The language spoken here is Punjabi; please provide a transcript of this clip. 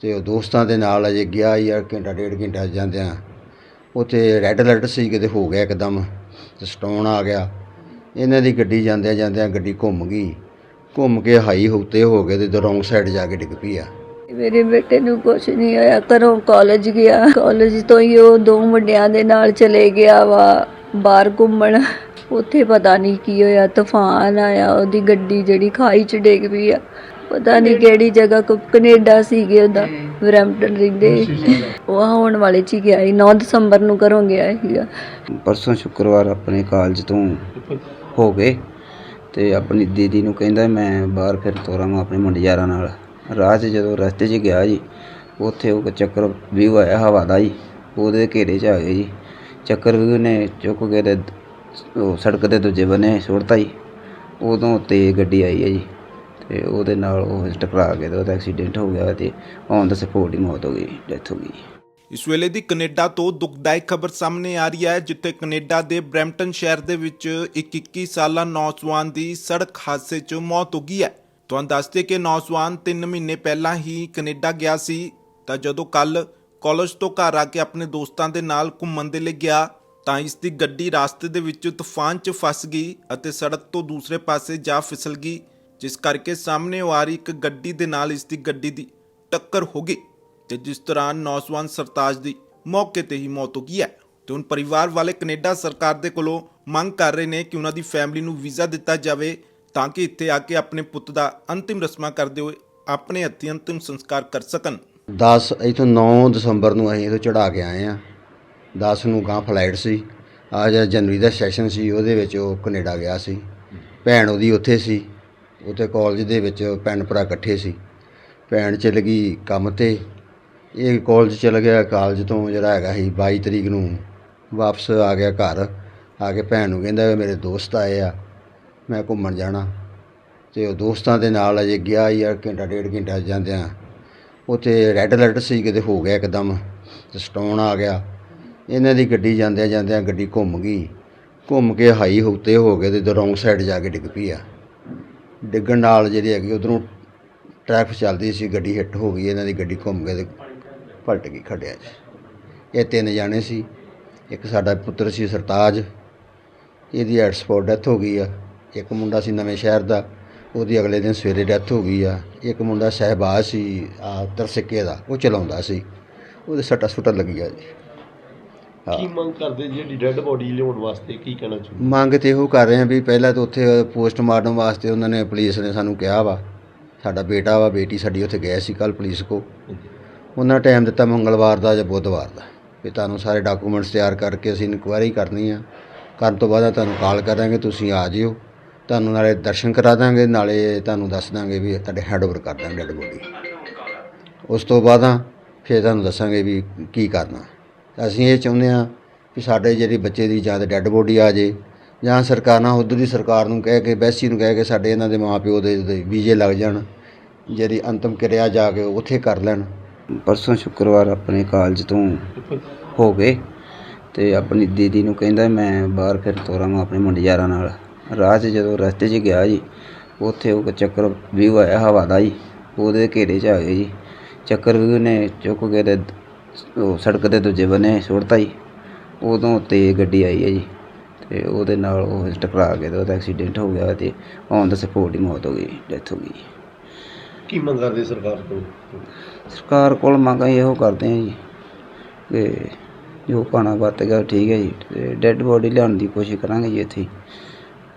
ਤੇ ਉਹ ਦੋਸਤਾਂ ਦੇ ਨਾਲ ਅਜੇ ਗਿਆ ਯਾਰ ਘੰਟਾ ਡੇਢ ਘੰਟਾ ਜਾਂਦਿਆਂ। ਉੱਥੇ ਰੈੱਡ ਅਲਰਟ ਸੀ, ਕਿਤੇ ਹੋ ਗਿਆ ਇੱਕਦਮ, ਤੇ ਸਟੋਨ ਆ ਗਿਆ। ਇਹਨਾਂ ਦੀ ਗੱਡੀ ਜਾਂਦਿਆਂ ਜਾਂਦਿਆਂ ਗੱਡੀ ਘੁੰਮ ਗਈ। ਘੁੰਮ ਕੇ ਹਾਈ ਹੁੱਤੇ ਹੋ ਗਏ ਤੇ ਰੌਂਗ ਸਾਈਡ ਜਾ ਕੇ ਡਿੱਗ ਪਈ ਆ। ਮੇਰੇ ਬੇਟੇ ਨੂੰ ਕੁਝ ਨਹੀਂ ਹੋਇਆ, ਘਰੋਂ ਕਾਲਜ ਗਿਆ। ਕਾਲਜ ਤੋਂ ਹੀ ਉਹ ਦੋ ਮੁੰਡਿਆਂ ਦੇ ਨਾਲ ਚਲੇ ਗਿਆ ਵਾ, ਬਾਹਰ ਘੁੰਮਣ। ਉੱਥੇ ਪਤਾ ਨਹੀਂ ਕੀ ਹੋਇਆ, ਤੂਫਾਨ ਆਇਆ, ਉਹਦੀ ਗੱਡੀ ਜਿਹੜੀ ਖਾਈ ਚ ਡਿੱਗ ਪਈ ਆ। ਪਤਾ ਨਹੀਂ ਕਿਹੜੀ ਜਗ੍ਹਾ ਕੋ ਕੈਨੇਡਾ ਸੀਗੇ ਉਹਦਾ ਬਰੈਂਪਟਨ ਰਹਿੰਦੇ ਉਹ ਆਉਣ ਵਾਲੇ ਚ ਹੀ ਗਿਆ ਸੀ 9 ਦਸੰਬਰ ਨੂੰ ਘਰੋਂ ਗਿਆ ਸੀਗਾ। ਪਰਸੋਂ ਸ਼ੁੱਕਰਵਾਰ ਆਪਣੇ ਕਾਲਜ ਤੋਂ ਹੋ ਗਏ ਤੇ ਆਪਣੀ ਦੀਦੀ ਨੂੰ ਕਹਿੰਦਾ ਮੈਂ ਬਾਹਰ ਫਿਰ ਤੋਰਾਂ ਮੈਂ ਆਪਣੇ ਮੁੰਡੇ ਯਾਰਾਂ ਨਾਲ। ਰਾਹ 'ਚ ਜਦੋਂ ਰਸਤੇ 'ਚ ਗਿਆ ਜੀ ਉੱਥੇ ਉਹ ਚੱਕਰ ਵਿਊ ਆਇਆ ਹਵਾ ਦਾ ਜੀ ਉਹਦੇ ਘੇਰੇ 'ਚ ਆ ਗਏ ਜੀ। ਚੱਕਰ ਵਿਊ ਨੇ ਚੁੱਕ ਕੇ ਤੇ ਉਹ ਸੜਕ ਦੇ ਦੂਜੇ ਬੰਨੇ ਸੁੱਟਤਾ ਜੀ। ਉਦੋਂ ਤੇ ਗੱਡੀ ਆਈ ਹੈ ਜੀ। ਤੇ ਉਹਦੇ ਨਾਲ ਉਹ ਟਕਰਾ ਕੇ ਤੇ ਉਹਦਾ ਐਕਸੀਡੈਂਟ ਹੋ ਗਿਆ ਤੇ ਔਨ ਦਾ ਸਪੋਰਟ ਹੀ ਮੌਤ ਹੋ ਗਈ ਡੈਥ ਹੋ ਗਈ। ਇਸ ਵੇਲੇ ਦੀ ਕੈਨੇਡਾ ਤੋਂ ਦੁਖਦਾਇਕ ਖਬਰ ਸਾਹਮਣੇ ਆ ਰਹੀ ਹੈ, ਜਿੱਥੇ ਕੈਨੇਡਾ ਦੇ ਬਰੈਂਪਟਨ ਸ਼ਹਿਰ ਦੇ ਵਿੱਚ ਇੱਕ 21 ਸਾਲਾ ਨੌਜਵਾਨ ਦੀ ਸੜਕ ਹਾਦਸੇ 'ਚ ਮੌਤ ਹੋ ਗਈ ਹੈ। ਤੁਹਾਨੂੰ ਦੱਸਦੇ ਕਿ ਨੌਜਵਾਨ 3 ਮਹੀਨੇ ਪਹਿਲਾਂ ਹੀ ਕੈਨੇਡਾ ਗਿਆ ਸੀ। ਤਾਂ ਜਦੋਂ ਕੱਲ ਕਾਲਜ ਤੋਂ ਘਰ ਆ ਕੇ ਆਪਣੇ ਦੋਸਤਾਂ ਦੇ ਨਾਲ ਘੁੰਮਣ ਦੇ ਲਈ ਗਿਆ, ਤਾਂ ਇਸ ਦੀ ਗੱਡੀ ਰਾਸਤੇ ਦੇ ਵਿੱਚ ਤੂਫਾਨ 'ਚ ਫਸ ਗਈ ਅਤੇ ਸੜਕ ਤੋਂ ਦੂਸਰੇ ਪਾਸੇ ਜਾ ਫਿਸਲ ਗਈ। ਜਿਸ ਕਰਕੇ ਸਾਹਮਣੇ ਆ ਰਹੀ ਇੱਕ ਗੱਡੀ ਦੇ ਨਾਲ ਇਸ ਦੀ ਗੱਡੀ ਦੀ ਟੱਕਰ ਹੋ ਗਈ ਤੇ ਜਿਸ ਦੌਰਾਨ ਨੌਜਵਾਨ ਸਰਤਾਜ ਦੀ ਮੌਕੇ ਤੇ ਹੀ ਮੌਤ ਹੋ ਗਈ ਹੈ। ਤੇ ਹੁਣ ਪਰਿਵਾਰ ਵਾਲੇ ਕੈਨੇਡਾ ਸਰਕਾਰ ਦੇ ਕੋਲੋਂ ਮੰਗ ਕਰ ਰਹੇ ਨੇ ਕਿ ਉਹਨਾਂ ਦੀ ਫੈਮਿਲੀ ਨੂੰ ਵੀਜ਼ਾ ਦਿੱਤਾ ਜਾਵੇ ਤਾਂ ਕਿ ਇੱਥੇ ਆ ਕੇ ਆਪਣੇ ਪੁੱਤ ਦਾ ਅੰਤਿਮ ਰਸਮਾਂ ਕਰਦੇ ਹੋਏ ਆਪਣੇ ਹੱਥੀਂ ਅੰਤਿਮ ਸੰਸਕਾਰ ਕਰ ਸਕਣ। 10 ਇਥੋਂ 9 ਦਸੰਬਰ ਨੂੰ ਅਸੀਂ ਇਥੋਂ ਚੜਾ ਕੇ ਆਏ ਆ 10 ਨੂੰ ਗਾਂ ਫਲਾਈਟ ਸੀ। ਆ ਜਿਹੜਾ ਜਨਵਰੀ ਦਾ ਸੈਸ਼ਨ ਸੀ, ਉਹਦੇ ਵਿੱਚ ਉਹ ਕੈਨੇਡਾ ਗਿਆ ਸੀ। ਭੈਣ ਉਹਦੀ ਉੱਥੇ ਸੀ। ਉੱਥੇ ਕਾਲਜ ਦੇ ਵਿੱਚ ਭੈਣ ਭਰਾ ਇਕੱਠੇ ਸੀ। ਭੈਣ ਚਲ ਗਈ ਕੰਮ ਤੇ। ਇਹ ਕਾਲਜ ਚਲ ਗਿਆ। ਕਾਲਜ ਤੋਂ ਜਿਹੜਾ ਹੈਗਾ ਸੀ ਬਾਈ ਤਰੀਕ ਨੂੰ ਵਾਪਸ ਆ ਗਿਆ ਘਰ। ਆ ਕੇ ਭੈਣ ਨੂੰ ਕਹਿੰਦਾ ਮੇਰੇ ਦੋਸਤ ਆਏ ਆ। ਮੈਂ ਘੁੰਮਣ ਜਾਣਾ। ਅਤੇ ਉਹ ਦੋਸਤਾਂ ਦੇ ਨਾਲ ਅਜੇ ਗਿਆ ਹੀ ਆ, ਘੰਟਾ ਡੇਢ ਘੰਟਾ ਜਾਂਦਿਆਂ। ਉੱਥੇ ਰੈੱਡ ਅਲਰਟ ਸੀ ਕਿਤੇ, ਹੋ ਗਿਆ ਇੱਕਦਮ। ਤੇ ਸਟੋਨ ਆ ਗਿਆ। ਇਹਨਾਂ ਦੀ ਗੱਡੀ ਜਾਂਦਿਆਂ ਜਾਂਦਿਆਂ ਗੱਡੀ ਘੁੰਮ ਗਈ। ਘੁੰਮ ਕੇ ਹਾਈ ਹੁੱਤੇ ਹੋ ਗਏ ਤੇ ਰੌਂਗ ਸਾਈਡ ਜਾ ਕੇ ਡਿੱਗ ਪਈ ਆ। ਡਿੱਗਣ ਨਾਲ ਜਿਹੜੀ ਹੈਗੀ ਉਧਰੋਂ ਟ੍ਰੈਫਿਕ ਚੱਲਦੀ ਸੀ, ਗੱਡੀ ਹਿੱਟ ਹੋ ਗਈ, ਇਹਨਾਂ ਦੀ ਗੱਡੀ ਘੁੰਮ ਕੇ ਤੇ ਪਲਟ ਗਈ ਖੱਡਿਆਂ 'ਚ ਇਹ ਤਿੰਨ ਜਾਣੇ ਸੀ, ਇੱਕ ਸਾਡਾ ਪੁੱਤਰ ਸੀ ਸਰਤਾਜ, ਇਹਦੀ ਐਟ ਸਪੋਟ ਡੈਥ ਹੋ ਗਈ ਆ। ਇੱਕ ਮੁੰਡਾ ਸੀ ਨਵੇਂ ਸ਼ਹਿਰ ਦਾ, ਉਹਦੀ ਅਗਲੇ ਦਿਨ ਸਵੇਰੇ ਡੈਥ ਹੋ ਗਈ ਆ। ਇੱਕ ਮੁੰਡਾ ਸਹਿਬਾਜ਼ ਸੀ, ਆ ਤਰਸਿੱਕੇ ਦਾ, ਉਹ ਚਲਾਉਂਦਾ ਸੀ। ਉਹਦੇ ਸੱਟਾ ਸੁੱਟਾ ਲੱਗਿਆ ਜੀ। ਕੀ ਮੰਗ ਕਰਦੇ ਜਿਹੜੀ ਡੈੱਡ ਬੋਡੀ ਲਿਆਉਣ ਵਾਸਤੇ ਕੀ ਕਹਿਣਾ ਚਾਹੁੰਦੇ? ਮੰਗ ਤੇ ਇਹੋ ਕਰ ਰਹੇ ਆ ਵੀ ਪਹਿਲਾਂ ਤਾਂ ਉੱਥੇ ਪੋਸਟਮਾਰਟਮ ਵਾਸਤੇ ਉਹਨਾਂ ਨੇ ਪੁਲਿਸ ਨੇ ਸਾਨੂੰ ਕਿਹਾ ਵਾ ਸਾਡਾ ਬੇਟਾ ਵਾ ਬੇਟੀ ਸਾਡੀ ਉੱਥੇ ਗਏ ਸੀ ਕੱਲ ਪੁਲਿਸ ਕੋ। ਉਹਨਾਂ ਟਾਈਮ ਦਿੱਤਾ ਮੰਗਲਵਾਰ ਦਾ ਜਾਂ ਬੁੱਧਵਾਰ ਦਾ। ਵੀ ਤੁਹਾਨੂੰ ਸਾਰੇ ਡਾਕੂਮੈਂਟਸ ਤਿਆਰ ਕਰਕੇ ਅਸੀਂ ਇਨਕੁਆਇਰੀ ਕਰਨੀ ਆ। ਕਰਨ ਤੋਂ ਬਾਅਦ ਤੁਹਾਨੂੰ ਕਾਲ ਕਰਾਂਗੇ ਤੁਸੀਂ ਆ ਜਿਓ। ਤੁਹਾਨੂੰ ਨਾਲੇ ਦਰਸ਼ਨ ਕਰਾ ਦਾਂਗੇ ਨਾਲੇ ਤੁਹਾਨੂੰ ਦੱਸ ਦਾਂਗੇ ਵੀ ਤੁਹਾਡੇ ਹੈਂਡਓਵਰ ਕਰ ਦਾਂਗੇ ਡੈਡ ਬੋਡੀ ਉਸ ਤੋਂ ਬਾਅਦ ਫਿਰ ਤੁਹਾਨੂੰ ਦੱਸਾਂਗੇ ਵੀ ਕੀ ਕਰਨਾ। ਅਸੀਂ ਇਹ ਚਾਹੁੰਦੇ ਹਾਂ ਕਿ ਸਾਡੇ ਜਿਹੜੇ ਬੱਚੇ ਦੀ ਜਾਂ ਤਾਂ ਡੈੱਡ ਬੋਡੀ ਆ ਜੇ ਜਾਂ ਸਰਕਾਰਾਂ ਉੱਧਰ ਦੀ ਸਰਕਾਰ ਨੂੰ ਕਹਿ ਕੇ, ਬੈਸੀ ਨੂੰ ਕਹਿ ਕੇ ਸਾਡੇ ਇਹਨਾਂ ਦੇ ਮਾਪਿਓ ਦੇ ਦੇ ਵੀਜ਼ੇ ਲੱਗ ਜਾਣ, ਜਿਹੜੀ ਅੰਤਮ ਕਿਰਿਆ ਜਾ ਕੇ ਉੱਥੇ ਕਰ ਲੈਣ। ਪਰਸੋਂ ਸ਼ੁੱਕਰਵਾਰ ਆਪਣੇ ਕਾਲਜ ਤੋਂ ਹੋ ਗਏ ਤੇ ਆਪਣੀ ਦੀਦੀ ਨੂੰ ਕਹਿੰਦਾ ਮੈਂ ਬਾਹਰ ਫਿਰ ਤੋਰਾਂਗਾ ਆਪਣੇ ਮੁੰਡੇ ਯਾਰਾਂ ਨਾਲ। ਰਾਹ 'ਚ ਜਦੋਂ ਰਸਤੇ 'ਚ ਗਿਆ ਜੀ, ਉੱਥੇ ਉਹ ਚੱਕਰ ਵੀ ਆਇਆ ਹਵਾ ਦਾ ਜੀ, ਉਹਦੇ ਘੇਰੇ 'ਚ ਆ ਗਏ ਜੀ। ਚੱਕਰ ਵੀ ਨੇ ਚੁੱਕ ਕੇ ਤੇ ਉਹ ਸੜਕ ਦੇ ਦੂਜੇ ਬੰਨੇ ਸੁੱਟਤਾ ਜੀ। ਉਦੋਂ ਤੇ ਗੱਡੀ ਆਈ ਹੈ ਜੀ। ਤੇ ਉਹਦੇ ਨਾਲ ਉਹ ਟਕਰਾ ਕੇ ਤੇ ਉਹਦਾ ਐਕਸੀਡੈਂਟ ਹੋ ਗਿਆ ਤੇ ਔਨ ਦਾ ਸਪੋਰਟ ਹੀ ਮੌਤ ਹੋ ਗਈ ਡੈਥ ਹੋ ਗਈ। ਕੀ ਮੰਗ ਕਰਦੇ ਸਰਕਾਰ ਕੋਲ? ਸਰਕਾਰ ਕੋਲ ਮੰਗ ਇਹੋ ਕਰਦੇ ਹਾਂ ਜੀ ਕਿ ਜੋ ਪਾਣਾ ਵੱਧ ਗਿਆ ਠੀਕ ਹੈ ਜੀ। ਡੈੱਡ ਬੋਡੀ ਲਿਆਉਣ ਦੀ ਕੋਸ਼ਿਸ਼ ਕਰਾਂਗੇ ਜੀ ਇੱਥੇ। ਹੀ।